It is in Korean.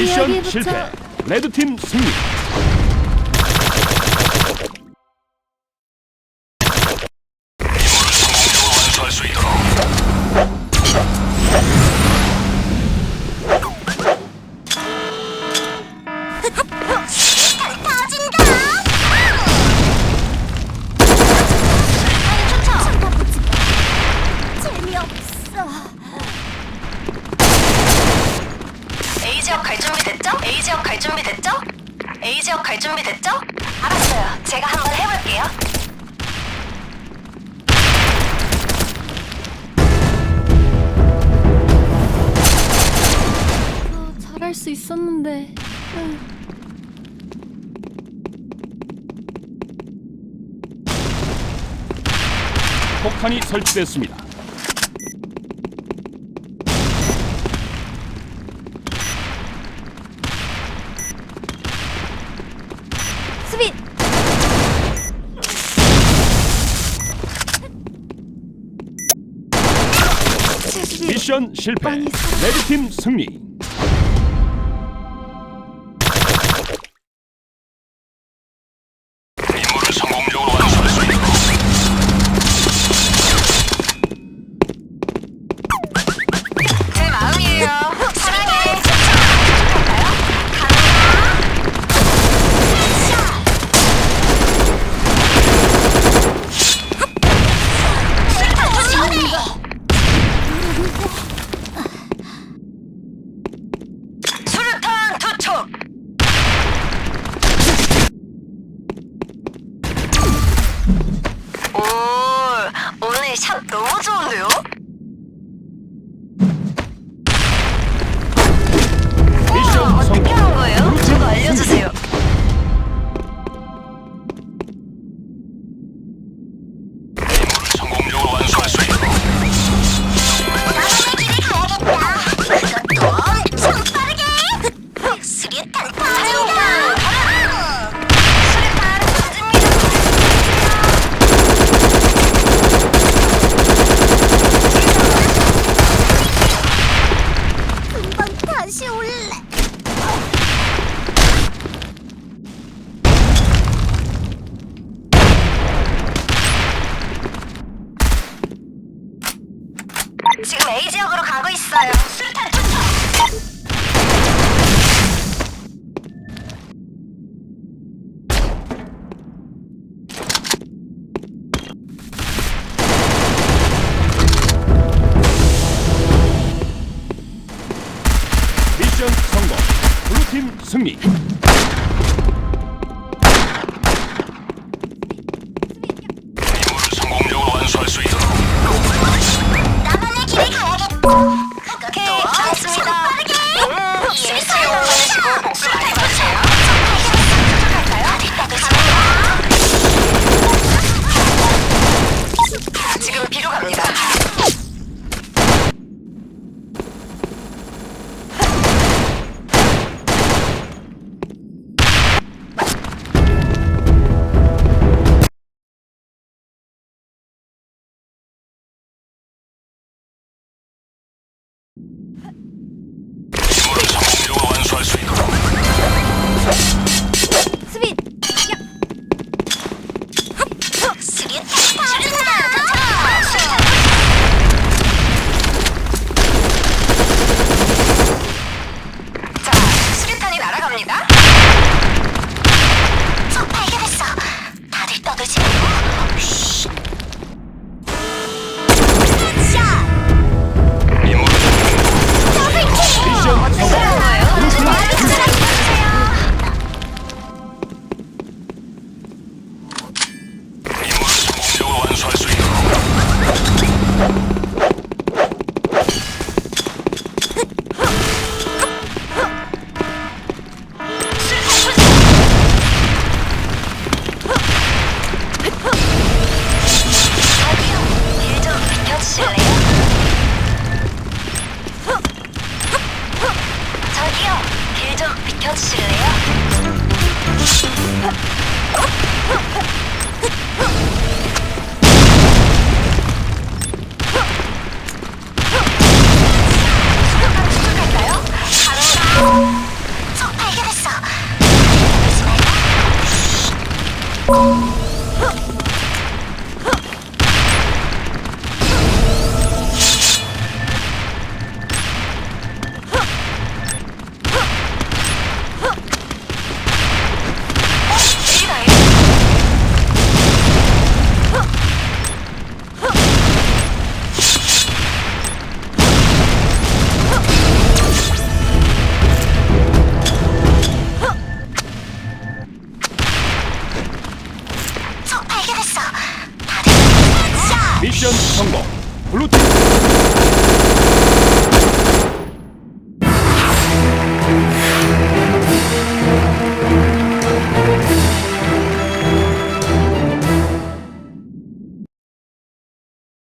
미션 실패. 레드팀 승리. A 지역 갈 준비 됐죠? A 지역 갈 준비 됐죠? 알았어요. 제가 한번 해볼게요. 아, 잘할 수 있었는데. 음. 폭탄이 설치됐습니다. 수빈! 미션 실패. 레드팀 승리. 샷 너무 좋은데요? 다시 올래. 지금 A 지역으로 가고 있어요. 수류탄 투척. 승리. 완수할 수 있는